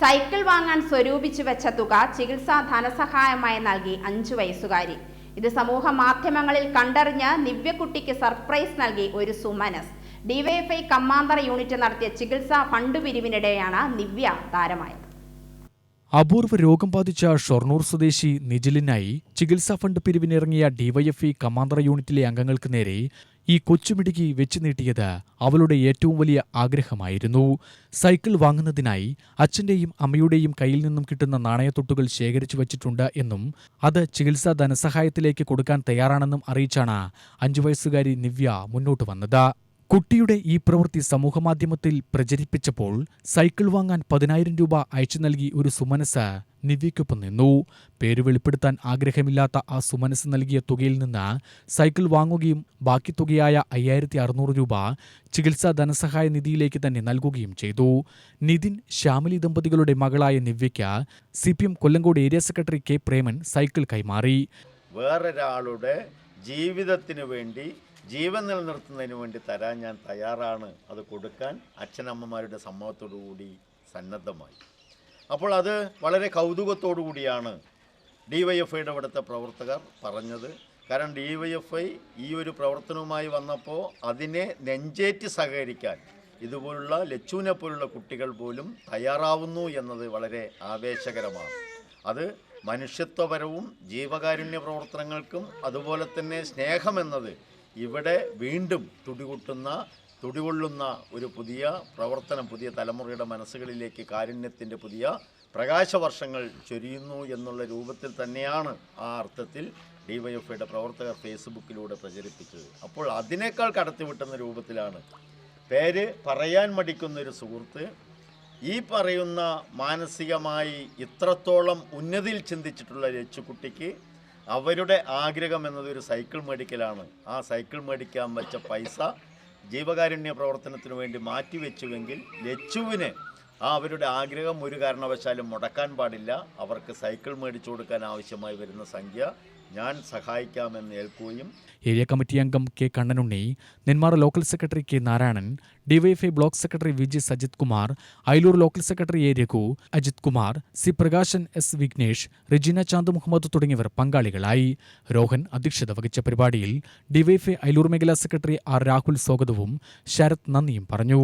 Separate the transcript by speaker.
Speaker 1: Cycle വാങ്ങാൻ സ്വരൂപിച്ചു വെച്ച തുക ചികിത്സാ ധനസഹായമായി നൽകി അഞ്ചു വയസ്സുകാരി. ഇത് സമൂഹ മാധ്യമങ്ങളിൽ കണ്ടറിഞ്ഞ് നിവ്യക്കുട്ടിക്ക് സർപ്രൈസ് നൽകി ഒരു സുമനസ്. ഡിവൈഎഫ്ഐ കമ്മാന്തറ യൂണിറ്റ് നടത്തിയ ചികിത്സാ ഫണ്ട് പിരിവിനിടെയാണ് നിവ്യ താരമായത്.
Speaker 2: അപൂർവ രോഗം ബാധിച്ച ഷൊർണൂർ സ്വദേശി നിജിലിനായി ചികിത്സാ ഫണ്ട് പിരിവിനിറങ്ങിയ ഡിവൈഎഫ്ഇ കമാന്തറ യൂണിറ്റിലെ അംഗങ്ങൾക്ക് നേരെ ഈ കൊച്ചുമിടുക്കി വെച്ചു നീട്ടിയത് അവളുടെ ഏറ്റവും വലിയ ആഗ്രഹമായിരുന്നു. സൈക്കിൾ വാങ്ങുന്നതിനായി അച്ഛന്റെയും അമ്മയുടെയും കയ്യിൽ നിന്നും കിട്ടുന്ന നാണയത്തൊട്ടുകൾ ശേഖരിച്ചു വച്ചിട്ടുണ്ട് എന്നും അത് ചികിത്സാ ധനസഹായത്തിലേക്ക് കൊടുക്കാൻ തയ്യാറാണെന്നും അറിയിച്ചാണ് അഞ്ചു വയസ്സുകാരി നിവ്യ മുന്നോട്ട് വന്നത്. കുട്ടിയുടെ ഈ പ്രവൃത്തി സമൂഹമാധ്യമത്തിൽ പ്രചരിപ്പിച്ചപ്പോൾ സൈക്കിൾ വാങ്ങാൻ പതിനായിരം രൂപ അയച്ചു നൽകി ഒരു സുമനസ് നിവ്യയ്ക്കൊപ്പം നിന്നു. പേര് വെളിപ്പെടുത്താൻ ആഗ്രഹമില്ലാത്ത ആ സുമനസ് നൽകിയ തുകയിൽ നിന്ന് സൈക്കിൾ വാങ്ങുകയും ബാക്കി തുകയായ അയ്യായിരത്തി അറുന്നൂറ് രൂപ ചികിത്സാ ധനസഹായ നിധിയിലേക്ക് തന്നെ നൽകുകയും ചെയ്തു. നിതിൻ ശ്യാമലി ദമ്പതികളുടെ മകളായ നിവ്യയ്ക്ക് C P M Kollengode area secretary K Preman cycle കൈമാറി.
Speaker 3: വേറൊരാളുടെ ജീവിതത്തിന് വേണ്ടി ജീവൻ നിലനിർത്തുന്നതിന് വേണ്ടി തരാൻ ഞാൻ തയ്യാറാണ്. അത് കൊടുക്കാൻ അച്ഛനമ്മമാരുടെ സമ്മതത്തോടുകൂടി സന്നദ്ധമായി. അപ്പോൾ അത് വളരെ കൗതുകത്തോടു കൂടിയാണ് ഡി വൈ എഫ് ഐയുടെ അവിടുത്തെ പ്രവർത്തകർ പറഞ്ഞത്. കാരണം ഡി വൈ എഫ് ഐ ഈ ഒരു പ്രവർത്തനവുമായി വന്നപ്പോൾ അതിനെ നെഞ്ചേറ്റി സഹകരിക്കാൻ ഇതുപോലുള്ള ലച്ചുവിനെ പോലുള്ള കുട്ടികൾ പോലും തയ്യാറാവുന്നു എന്നത് വളരെ ആവേശകരമാണ്. അത് മനുഷ്യത്വപരവും ജീവകാരുണ്യ പ്രവർത്തനങ്ങൾക്കും അതുപോലെ തന്നെ സ്നേഹമെന്നത് ഇവിടെ വീണ്ടും തുടികൊട്ടുന്ന തുടികൊള്ളുന്ന ഒരു പുതിയ പ്രവർത്തനം പുതിയ തലമുറയുടെ മനസ്സുകളിലേക്ക് കാരുണ്യത്തിന്റെ പുതിയ പ്രകാശവർഷങ്ങൾ ചൊരിയുന്നു എന്നുള്ള രൂപത്തിൽ തന്നെയാണ് ആ അർത്ഥത്തിൽ ഡിവൈഎഫ്ഐയുടെ പ്രവർത്തകർ ഫേസ്ബുക്കിലൂടെ പ്രചരിപ്പിച്ചത്. അപ്പോൾ അതിനേക്കാൾ കടത്തിവിട്ടുന്ന രൂപത്തിലാണ്. പേര് പറയാൻ മടിക്കുന്ന ഒരു സുഹൃത്ത് ഈ പറയുന്ന മാനസികമായി ഇത്രത്തോളം ഉന്നതിയിൽ ചിന്തിച്ചിട്ടുള്ള ലച്ചുകുട്ടിക്ക് അവരുടെ ആഗ്രഹം എന്നത് ഒരു സൈക്കിൾ മേടിക്കലാണ്. ആ സൈക്കിൾ മേടിക്കാൻ വെച്ച പൈസ ജീവകാരുണ്യ പ്രവർത്തനത്തിന് വേണ്ടി മാറ്റിവെച്ചുവെങ്കിൽ ലച്ചുവിന് ആ അവരുടെ ആഗ്രഹം ഒരു കാരണവശാലും മുടക്കാൻ പാടില്ല. അവർക്ക് സൈക്കിൾ മേടിച്ചു കൊടുക്കാൻ ആവശ്യമായി വരുന്ന സംഖ്യ ഞാൻ സഹായിക്കാമെന്ന് ഏൽക്കുകയും
Speaker 2: ഏരിയ കമ്മിറ്റി അംഗം K Kannanunni Nenmara local secretary K Narayanan DYFI block secretary V G Sajith Kumar Ayalur local secretary A Raghu Ajith Kumar C Prakashan S Vignesh Regina Chand Muhammad തുടങ്ങിയവർ പങ്കാളികളായി. രോഹൻ അധ്യക്ഷത വഹിച്ച പരിപാടിയിൽ ഡിവൈഎഫ്ഐ അയലൂർ മേഖലാ secretary R Rahul സ്വാഗതവും ശരത് നന്ദിയും പറഞ്ഞു.